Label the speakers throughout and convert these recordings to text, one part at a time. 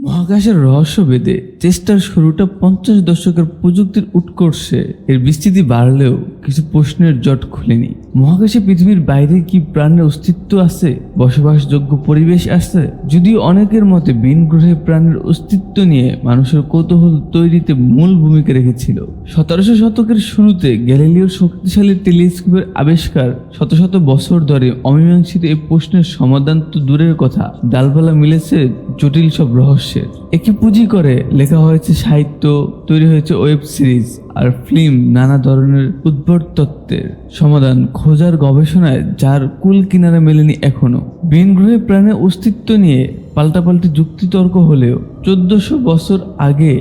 Speaker 1: মহাকাশের রহস্য বেদে চেষ্টার শুরুটা পঞ্চাশ দশকের প্রযুক্তির উৎকর্ষে। এর বিস্তৃতি বাড়লেও কিছু প্রশ্নের জট খুলেনি। মহাকাশে পৃথিবীর বাইরে কি প্রাণের অস্তিত্ব আছে? বসবাসযোগ্য পরিবেশ আছে? যদিও অনেকের মতে ভিন গ্রহে প্রাণের অস্তিত্ব নিয়ে মানুষের কৌতূহল তৈরিতে মূল ভূমিকা রেখেছিল। সতেরোশো শতকের শুরুতে গ্যালিলিওর শক্তিশালী টেলিস্কোপের আবিষ্কার শত শত বছর ধরে অমীমাংসিত এই প্রশ্নের সমাধান তো দূরের কথা। ডালপালা মিলেছে জটিল সব রহস্যের। একে পুঁজি করে লেখা হয়েছে সাহিত্য, তৈরি হয়েছে ওয়েব সিরিজ আর ফিল্ম নানা ধরনের উদ্ভট তত্ত্বের সমাধান খোঁজার গবেষণায় যার কুল কিনারা মেলেনি এখনও। ভিন গ্রহে প্রাণের অস্তিত্ব নিয়ে পাল্টাপাল্টি যুক্তিতর্ক হলেও চোদ্দশো বছর আগে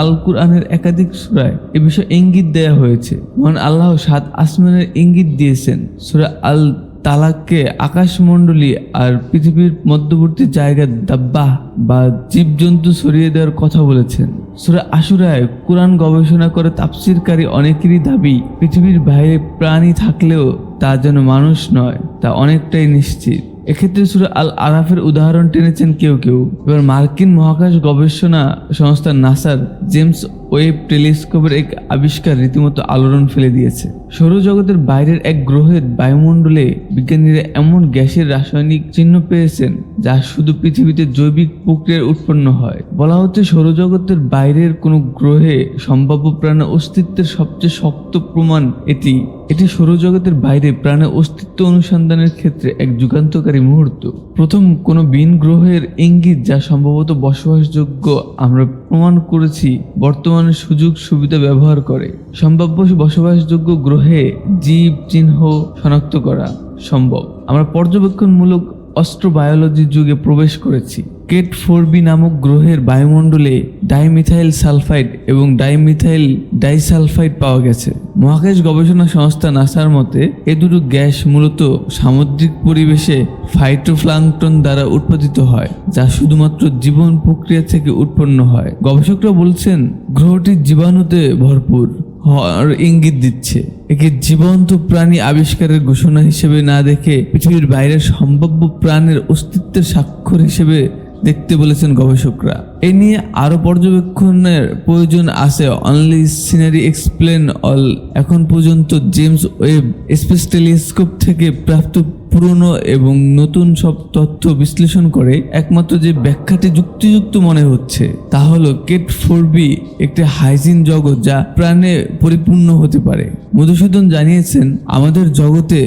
Speaker 1: আল কুরআনের একাধিক সুরায় এ বিষয়ে ইঙ্গিত দেয়া হয়েছে। মহান আল্লাহ সাত আসমানের ইঙ্গিত দিয়েছেন। সুরা আল তালাককে আকাশমণ্ডলী আর পৃথিবীর মধ্যবর্তী জায়গা দাব্বাহ বা জীবজন্তু সরিয়ে দেওয়ার কথা বলেছেন। সুরা আশুরায় কোরআন গবেষণা করে তাপসিরকারী অনেকেরই দাবি, পৃথিবীর বাইরে প্রাণী থাকলেও তা যেন মানুষ নয়, তা অনেকটাই নিশ্চিত। এক্ষেত্রে সুরা আল আরাফের উদাহরণ টেনেছেন কেউ কেউ। এবার মার্কিন মহাকাশ গবেষণা সংস্থা নাসার জেমস ওয়েব টেলিস্কোপের এক আবিষ্কার রীতিমতো আলোড়ন ফেলে দিয়েছে। সৌরজগতের বাইরের এক গ্রহের বায়ুমণ্ডলে বিজ্ঞানীরা এমন গ্যাসের রাসায়নিক চিহ্ন পেয়েছেন যা শুধু পৃথিবীতে জৈবিক প্রক্রিয়ায় উৎপন্ন হয়। বলা হচ্ছে সৌরজগতের বাইরের কোনো গ্রহে সম্ভাব্য প্রাণের অস্তিত্বের সবচেয়ে শক্ত প্রমাণ এটি। এটি সৌরজগতের বাইরে প্রাণের অস্তিত্ব অনুসন্ধানের ক্ষেত্রে এক যুগান্তকারী মুহূর্ত। প্রথম কোনো বিন গ্রহের ইঙ্গিত যা সম্ভবত বসবাসযোগ্য আমরা প্রমাণ করেছি বর্তমানে সুযোগ সুবিধা ব্যবহার করে। সম্ভাব্য বসবাসযোগ্য গ্রহে জীব, চিহ্ন শনাক্ত করা সম্ভব। আমরা পর্যবেক্ষণমূলক অস্ট্রোবায়োলজির যুগে প্রবেশ করেছি। কেট ফোর বি নামক গ্রহের বায়ুমণ্ডলে ডাইমিথাইল সালফাইড এবং ডাইমিথাইল ডাইসালফাইড পাওয়া গেছে। মহাকাশ গবেষণা সংস্থা নাসার মতে, এ দুটো গ্যাস মূলত সামুদ্রিক পরিবেশে ফাইটোপ্লাঙ্কটন দ্বারা উৎপাদিত হয়, যা শুধুমাত্র জীবন প্রক্রিয়া থেকে উৎপন্ন হয়। গবেষকরা বলছেন গ্রহটি জীবাণুতে ভরপুর হওয়ার ইঙ্গিত দিচ্ছে। একে জীবন্ত প্রাণী আবিষ্কারের ঘোষণা হিসেবে না দেখে পৃথিবীর বাইরের সম্ভাব্য প্রাণের অস্তিত্বের স্বাক্ষর হিসেবে দেখতে বলেছেন গবেষকরা। এ নিয়ে আরও পর্যবেক্ষণের প্রয়োজন আছে। অনলি সিনারি এক্সপ্লেন অল এখন পর্যন্ত জেমস ওয়েব স্পেস টেলিস্কোপ থেকে প্রাপ্ত পুরনো এবং নতুন সব তথ্য বিশ্লেষণ করে একমাত্র যে ব্যাখ্যাটি যুক্তিযুক্ত মনে হচ্ছে, তা হলো কেট ফোর বি একটি হাইজিন জগৎ যা প্রাণে পরিপূর্ণ হতে পারে। মধুসূদন জানিয়েছেন, আমাদের জগতে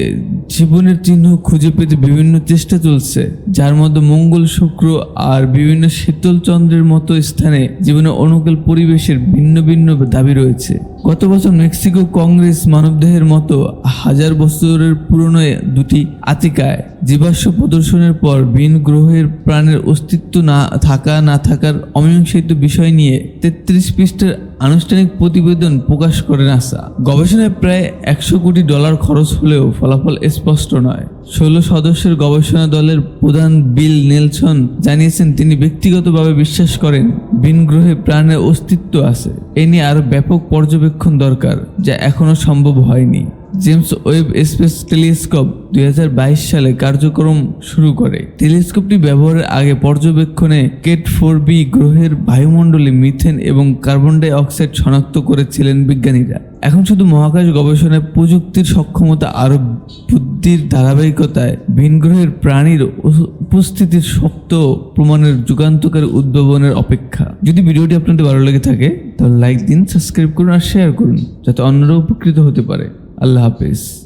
Speaker 1: জীবনের চিহ্ন খুঁজে পেতে বিভিন্ন চেষ্টা চলছে, যার মধ্যে মঙ্গল শুক্র আর বিভিন্ন শীতল চন্দ্রের মতো স্থানে জীবনের অনুকূল পরিবেশের ভিন্ন ভিন্ন দাবি রয়েছে। গত বছর মেক্সিকো কংগ্রেস মানবদেহের মতো হাজার বছরের পুরনো দুটি আতিকায় জীবাশ্ম প্রদর্শনের পর ভিন গ্রহের প্রাণের অস্তিত্ব না থাকা, না থাকার অমীমাংসিত বিষয় নিয়ে তেত্রিশ পৃষ্ঠের আনুষ্ঠানিক প্রতিবেদন প্রকাশ করে নাসা। গবেষণায় প্রায় একশো কোটি ডলার খরচ হলেও ফলাফল স্পষ্ট নয়। ষোলো সদস্যের গবেষণা দলের প্রধান বিল নেলসন জানিয়েছেন, তিনি ব্যক্তিগতভাবে বিশ্বাস করেন ভিন গ্রহে প্রাণের অস্তিত্ব আছে। এ নিয়ে আরও ব্যাপক পর্যবেক্ষণ দরকার যা এখনও সম্ভব হয়নি। জেমস ওয়েব স্পেস টেলিস্কোপ দুই হাজার বাইশ সালে কার্যক্রম শুরু করে। টেলিস্কোপটি ব্যবহারের আগে পর্যবেক্ষণে কেট ফোর বি গ্রহের বায়ুমণ্ডলে মিথেন এবং কার্বন ডাই অক্সাইড শনাক্ত করেছিলেন বিজ্ঞানীরা। এখন শুধু মহাকাশ গবেষণায় প্রযুক্তির সক্ষমতা আরও বুদ্ধির ধারাবাহিকতায় ভিন গ্রহের প্রাণীর উপস্থিতির শক্ত প্রমাণের যুগান্তকারী উদ্ভাবনের অপেক্ষা। যদি ভিডিওটি আপনাদের ভালো লেগে থাকে, তাহলে লাইক দিন, সাবস্ক্রাইব করুন আর শেয়ার করুন, যাতে অন্যরা উপকৃত হতে পারে। আল্লাহ হাফেজ।